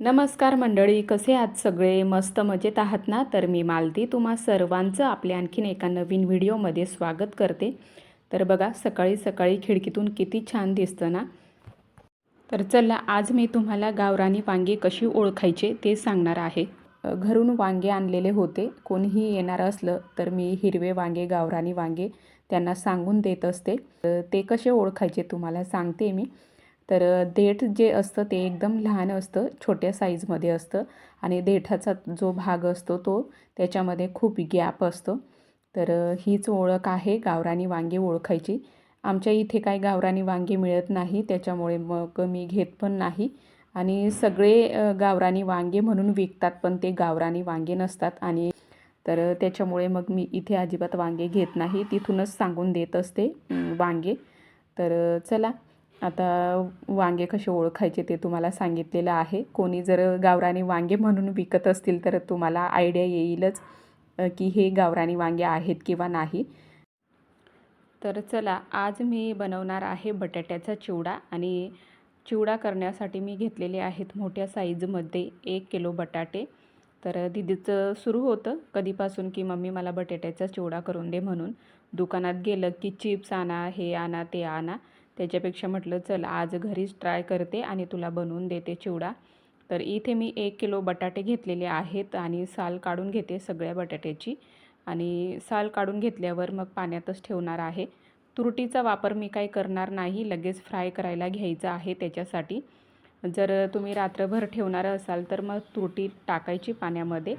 नमस्कार मंडळी कसे आहात सगळे? मस्त मजेत आहात ना? तर मी मालती. तुम्हा सर्वांचं आपल्या आणखीन एका नवीन व्हिडिओमध्ये स्वागत करते. तर बघा सकाळी सकाळी खिडकीतून किती छान दिसतं ना? तर चला आज मी तुम्हाला गावरानी वांगे कशी ओळखायचे ते सांगणार आहे. घरून वांगे आणलेले होते. कोणीही येणार असलं तर मी हिरवे वांगे गावरानी वांगे त्यांना सांगून देत असते. ते कसे ओळखायचे तुम्हाला सांगते मी. तर देठ जे असतं ते एकदम लहान असतं छोट्या साईजमध्ये असतं आणि देठाचा जो भाग असतो तो त्याच्यामध्ये खूप गॅप असतो. तर हीच ओळख आहे गावरानी वांगे ओळखायची. आमच्या इथे काही गावरानी वांगे मिळत नाही त्याच्यामुळे मग मी घेत पण नाही. आणि सगळे गावरानी वांगे म्हणून विकतात पण ते गावरानी वांगे नसतात आणि तर त्याच्यामुळे मग मी इथे अजिबात वांगे घेत नाही. तिथूनच सांगून देत असते वांगे. तर चला. आता वांगे कसे ओळखायचे ते तुम्हाला सांगितलेलं आहे. कोणी जर गावरानी वांगे म्हणून विकत असतील तर तुम्हाला आयडिया येईलच की हे गावरानी वांगे आहेत किंवा नाही. तर चला आज मी बनवणार आहे बटाट्याचा चिवडा आणि चिवडा करण्यासाठी मी घेतलेले आहेत मोठ्या साईजमध्ये एक किलो बटाटे. तर दिदीचं सुरू होतं कधीपासून की मम्मी मला बटाट्याचा चिवडा करून दे म्हणून. दुकानात गेलं की चिप्स आणा हे आणा ते आणा. त्याच्यापेक्षा म्हटलं चल आज घरीच ट्राय करते आणि तुला बनवून देते चिवडा. तर इथे मी एक किलो बटाटे घेतलेले आहेत आणि साल काढून घेते सगळ्या बटाट्याची. आणि साल काढून घेतल्यावर मग पाण्यातच ठेवणार आहे. तुरटीचा वापर मी काही करणार नाही लगेच फ्राय करायला घ्यायचा आहे त्याच्यासाठी. जर तुम्ही रात्रभर ठेवणार असाल तर मग तुरटी टाकायची पाण्यामध्ये.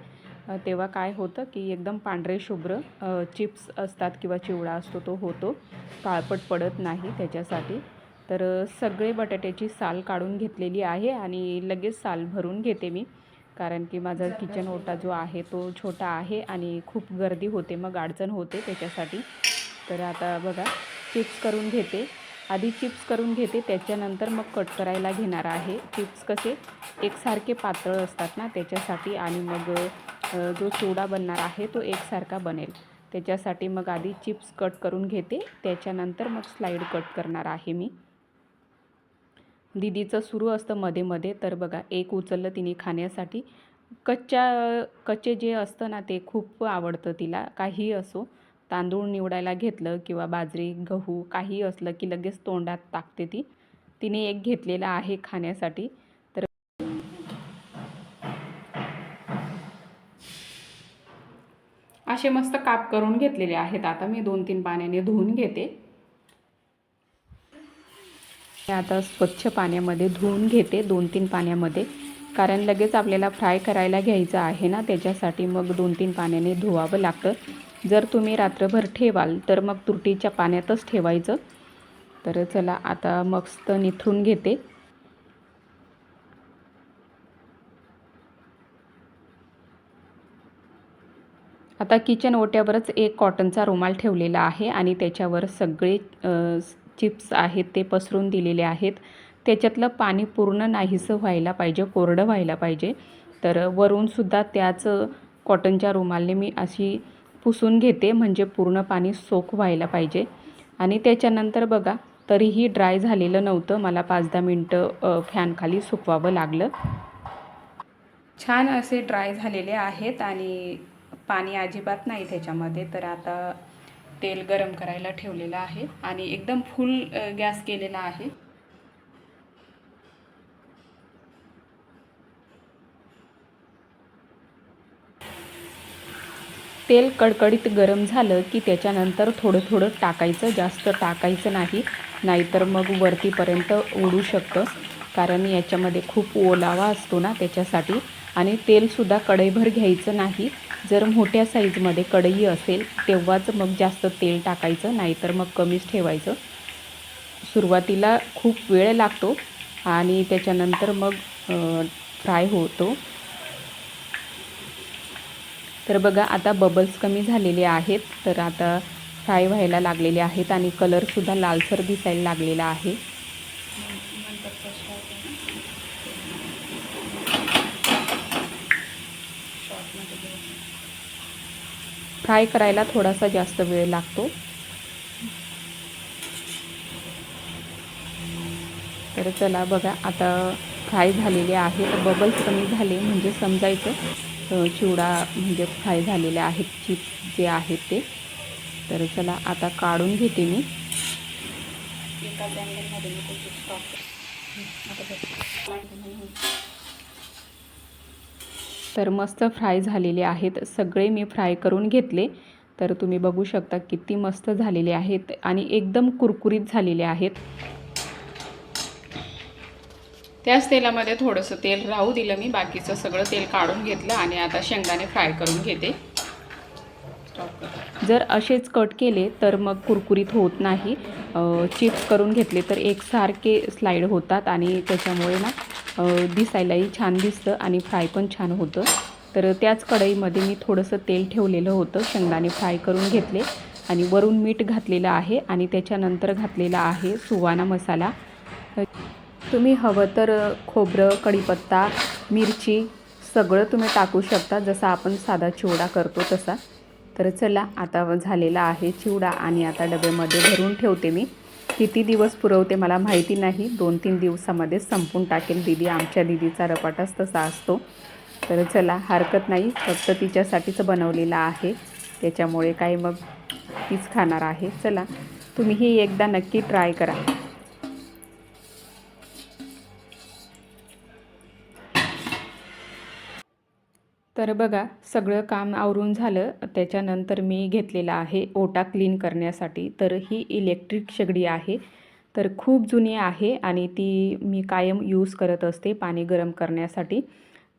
तेव्हा काय होतं की एकदम पांढरे शुभ्र चिप्स असतात किंवा चिवडा असतो तो होतो. काळपट पडत नाही त्याच्यासाठी. तर सगळे बटाट्याची साल काढून घेतलेली आहे आणि लगेच साल भरून घेते मी. कारण की माझा किचन ओटा जो आहे तो छोटा आहे आणि खूप गर्दी होते मग अडचण होते त्याच्यासाठी. तर आता बघा चिप्स करून घेते. आधी चिप्स करून घेते त्याच्यानंतर मग कट करायला घेणार आहे. चिप्स कसे? एकसारखे पातळ असतात ना त्याच्यासाठी आणि मग जो चिवडा बनणार आहे तो एकसारखा बनेल. त्याच्यासाठी मग आधी चिप्स कट करून घेते. त्याच्यानंतर मग स्लाईड कट करणार आहे मी. दिदीचं सुरू असतं मध्ये मध्ये. तर बघा एक उचललं तिने खाण्यासाठी. कच्च्या कच्चे जे असतं ना ते खूप आवडतं तिला. काहीही असो तांदूळ निवडायला घेतलं किंवा बाजरी गहू काही असलं की लगेच तोंडात टाकते ती. तिने एक घेतलेला आहे खाण्यासाठी तर असे मस्त काप करून घेतलेले आहेत. आता मी दोन तीन पाण्याने धुवून घेते. आता स्वच्छ पाण्यामध्ये धुवून घेते दोन तीन पाण्यामध्ये. कारण लगेच आपल्याला फ्राय करायला घ्यायचं आहे ना त्याच्यासाठी मग दोन तीन पाण्याने धुवावं लागतं. जर तुम्ही रात्रभर ठेवाल तर मग तुरटीच्या पाण्यातच ठेवायचं. तर चला आता मस्त निथरून घेते. आता किचन ओट्यावरच एक कॉटनचा रुमाल ठेवलेला आहे आणि त्याच्यावर सगळे चिप्स आहेत ते पसरून दिलेले आहेत. त्याच्यातलं पाणी पूर्ण नाहीसं व्हायला पाहिजे कोरडं व्हायला पाहिजे. तर वरूनसुद्धा त्याच कॉटनच्या रुमालने मी अशी पुसून घेते म्हणजे पूर्ण पाणी सोक व्हायला पाहिजे. आणि त्याच्यानंतर बघा तरीही ड्राय झालेलं नव्हतं. मला पाच दहा मिनटं फॅनखाली सुकवावं लागलं. छान असे ड्राय झालेले आहेत आणि पाणी अजिबात नाही त्याच्यामध्ये. तर आता तेल गरम करायला ठेवलेलं आहे आणि एकदम फुल गॅस केलेला आहे. तेल कडकडीत गरम झालं की त्याच्यानंतर थोडं थोडं टाकायचं जास्त टाकायचं नाही. नाहीतर मग वरतीपर्यंत उडू शकतं. कारण याच्यामध्ये खूप ओलावा असतो ना त्याच्यासाठी. आणि तेलसुद्धा कढईभर घ्यायचं नाही. जर मोठ्या साईजमध्ये कढई असेल तेव्हाच मग जास्त तेल टाकायचं नाहीतर मग कमीच ठेवायचं. सुरुवातीला खूप वेळ लागतो आणि त्याच्यानंतर मग फ्राय होतो. तर बघा आता बबल्स कमी झालेले आहेत तर आता फ्राय व्हायला लागलेले आहेत आणि कलरसुद्धा लालसर दिसायला लागलेला आहे. फ्राय करायला थोडासा जास्त वेळ लागतो. तर चला बघा आता फ्राय झालेले आहेत बबल्स कमी झाले म्हणजे समजायचं चिवडा म्हणजे फ्राय झालेले आहेत चिप्स जे आहेत ते. तर चला आता काढून घेते मी. तर मस्त फ्राय झालेले आहेत. सगळे मी फ्राय करून घेतले. तर तुम्ही बघू शकता किती मस्त झालेले आहेत आणि एकदम कुरकुरीत झालेले आहेत. त्याच तेलामध्ये थोडंसं तेल राहू दिलं मी. बाकीचं सगळं तेल काढून घेतलं आणि आता शेंगदाणे फ्राय करून घेते. जर असेच कट केले तर मग कुरकुरीत होत नाही. चिप्स करून घेतले तर एकसारखे स्लाईड होतात आणि त्याच्यामुळे ना दिसायलाही छान दिसतं आणि फ्राय पण छान होतं. तर त्याच कढईमध्ये मी थोडंसं तेल ठेवलेलं होतं शेंगदाणे फ्राय करून घेतले आणि वरून मीठ घातलेलं आहे आणि त्याच्यानंतर घातलेला आहे सुवाना मसाला. तुम्ही हवं तर खोबरं कढीपत्ता मिरची सगळं तुम्ही टाकू शकता जसा आपण साधा चिवडा करतो तसा. तर चला आता झालेला आहे चिवडा आणि आता डब्यामध्ये भरून ठेवते मी. किती दिवस पुरवते मला माहिती नाही. दोन तीन दिवसामध्ये संपून टाकेल दिदी. आमच्या दिदीचा रपाटाच तसा असतो. तर चला हरकत नाही. फक्त तिच्यासाठीच बनवलेला आहे. त्याच्यामुळे काय मग तीच खाणार आहे. चला तुम्हीही एकदा नक्की ट्राय करा. तर बघा सगळं काम आवरून झालं. त्याच्यानंतर मी घेतलेला आहे ओटा क्लीन करण्यासाठी. तर ही इलेक्ट्रिक शेगडी आहे. तर खूप जुनी आहे आणि ती मी कायम यूज करत असते पाणी गरम करण्यासाठी.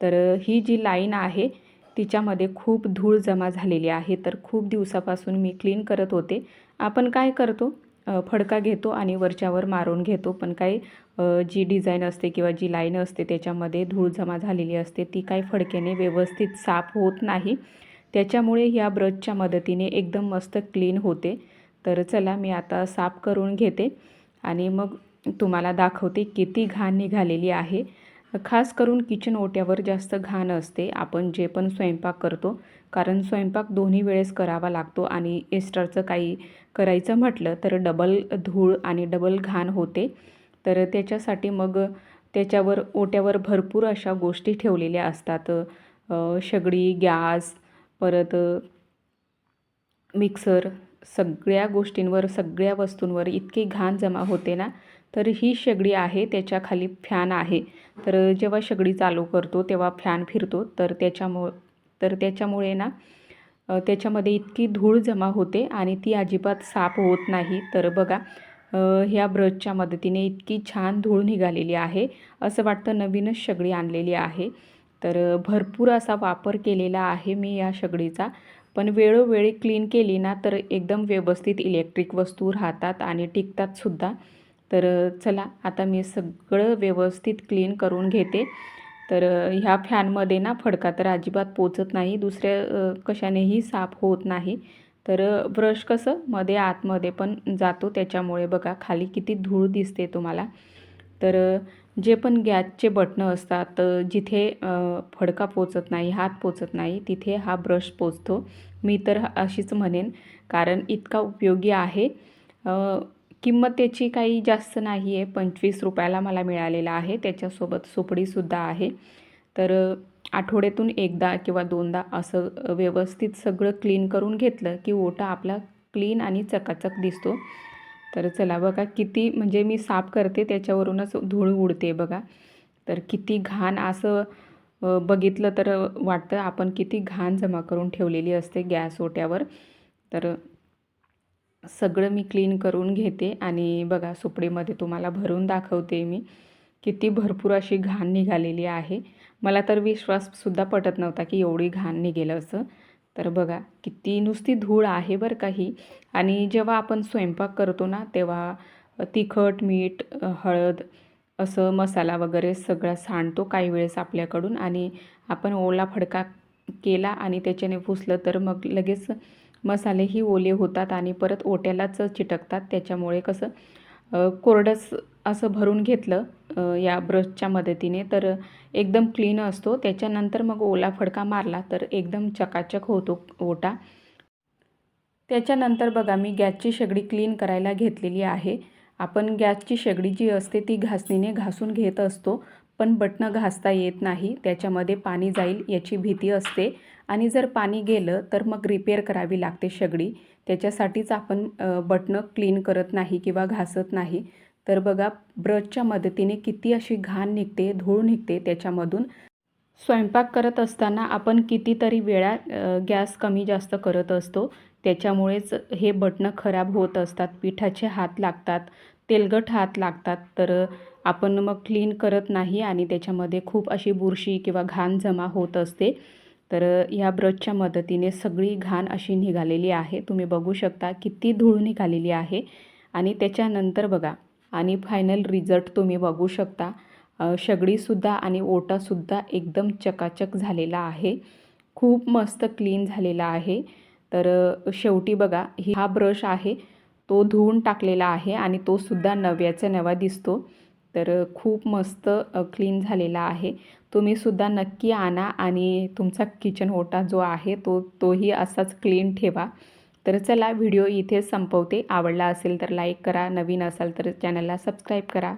तर ही जी लाईन आहे तिच्यामध्ये खूप धूळ जमा झालेली आहे. तर खूप दिवसापासून मी क्लीन करत होते. आपण काय करतो? फडका घेतो आणि वरच्यावर मारून घेतो. पण काही जी डिझाईन असते किंवा जी लाईन असते त्याच्यामध्ये धूळ जमा झालेली असते ती काही फडक्याने व्यवस्थित साफ होत नाही. त्याच्यामुळे ह्या ब्रशच्या मदतीने एकदम मस्त क्लीन होते. तर चला मी आता साफ करून घेते आणि मग तुम्हाला दाखवते किती घाण निघालेली आहे. खास करून किचन ओट्यावर जास्त घाण असते. आपण जे पण स्वयंपाक करतो कारण स्वयंपाक दोन्ही वेळेस करावा लागतो आणि एस्टरचं काही करायचं म्हटलं तर डबल धूळ आणि डबल घाण होते. तर त्याच्यासाठी मग त्याच्यावर ओट्यावर भरपूर अशा गोष्टी ठेवलेल्या असतात. शेगडी गॅस परत मिक्सर सगळ्या गोष्टींवर सगळ्या वस्तूंवर इतकी घाण जमा होते ना तर ही शेगडी आहे त्याच्याखाली फॅन आहे. तर जेव्हा शेगडी चालू करतो तेव्हा फॅन फिरतो. तर त्याच्यामु तर त्याच्यामुळे ना त्याच्यामध्ये इतकी धूळ जमा होते आणि ती अजिबात साफ होत नाही. तर बघा ह्या ब्रशच्या मदतीने इतकी छान धूळ निघालेली आहे असं वाटतं नवीनच शेगडी आणलेली आहे. तर भरपूर असा वापर केलेला आहे मी या शेगडीचा पण वेळोवेळी क्लीन केली ना तर एकदम व्यवस्थित इलेक्ट्रिक वस्तू राहतात आणि टिकतातसुद्धा तर चला आता मी सगळं व्यवस्थित क्लीन करून घेते. तर ह्या फॅनमध्ये ना फडका तर अजिबात पोचत नाही दुसऱ्या कशानेही साफ होत नाही. तर ब्रश कसं? मध्ये आतमध्ये पण जातो. त्याच्यामुळे बघा खाली किती धूळ दिसते तुम्हाला. तर जे पण गॅसचे बटणं असतात जिथे फडका पोचत नाही हात पोचत नाही तिथे हा ब्रश पोचतो. मी तर अशीच म्हणेन कारण इतका उपयोगी आहे. किंमत त्याची काही जास्त नाही आहे पंचवीस रुपयाला मला मिळालेला आहे. त्याच्यासोबत सुपडीसुद्धा आहे. तर आठवड्यातून एकदा किंवा दोनदा असं व्यवस्थित सगळं क्लीन करून घेतलं की ओटा आपला क्लीन आणि चकाचक दिसतो. तर चला बघा किती म्हणजे मी साफ करते त्याच्यावरूनच धूळ उडते बघा. तर किती घाण असं बघितलं तर वाटतं आपण किती घाण जमा करून ठेवलेली असते गॅस ओट्यावर. तर सगळं मी क्लीन करून घेते आणि बघा सुपडीमध्ये तुम्हाला भरून दाखवते मी. किती भरपूर अशी घाण निघालेली आहे. मला तर विश्वाससुद्धा पटत नव्हता की एवढी घाण निघेल असं. तर बघा किती नुसती धूळ आहे बरं काही आणि जेव्हा आपण स्वयंपाक करतो ना तेव्हा तिखट मीठ हळद असं मसाला वगैरे सगळं सांडतो काही वेळेस आपल्याकडून. आणि आपण ओला फडका केला आणि त्याच्याने पुसलं तर मग लगेच मसालेही ओले होतात आणि परत ओट्यालाच चिटकतात. त्याच्यामुळे कसं कोरडंच असं भरून घेतलं या ब्रशच्या मदतीने. तर एकदम क्लीन असतो. त्याच्यानंतर मग ओला फडका मारला तर एकदम चकाचक होतो ओटा. त्याच्यानंतर बघा मी गॅसची शेगडी क्लीन करायला घेतलेली आहे. आपण गॅसची शेगडी जी असते ती घासणीने घासून घेत असतो पण बटणं घासता येत नाही. त्याच्यामध्ये पाणी जाईल याची भीती असते. आणि जर पाणी गेलं तर मग रिपेअर करावी लागते शेगडी. त्याच्यासाठीच आपण बटणं क्लीन करत नाही किंवा घासत नाही. तर बघा ब्रशच्या मदतीने किती अशी घाण निघते धूळ निघते त्याच्यामधून. स्वयंपाक करत असताना आपण कितीतरी वेळा गॅस कमी जास्त करत असतो. त्याच्यामुळेच हे बटणं खराब होत असतात. पिठाचे हात लागतात तेलकट हात लागतात. तर आपण मग क्लीन करत नाही आणि त्याच्यामध्ये खूप अशी बुरशी किंवा घाण जमा होत असते. तर ह्या ब्रशच्या मदतीने सगळी घाण अशी निघालेली आहे. तुम्ही बघू शकता किती धूळ निघालेली आहे. आणि त्याच्यानंतर बघा आणि फायनल रिझल्ट तुम्ही बघू शकता. अ, सगळीसुद्धा आणि ओटासुद्धा एकदम चकाचक झालेला आहे. खूप मस्त क्लीन झालेला आहे. तर शेवटी बघा ही हा ब्रश आहे तो धुवून टाकलेला आहे आणि तो सुद्धा नव्याचा नवा दिसतो. तर खूप मस्त क्लीन झालेला आहे. तुम्हीसुद्धा नक्की आणा आणि तुमचा किचन ओटा जो आहे तो तोही असाच क्लीन ठेवा. तर चला व्हिडिओ इथे संपवते. आवडला असेल तर लाईक करा. नवीन असाल तर चॅनलला सबस्क्राईब करा.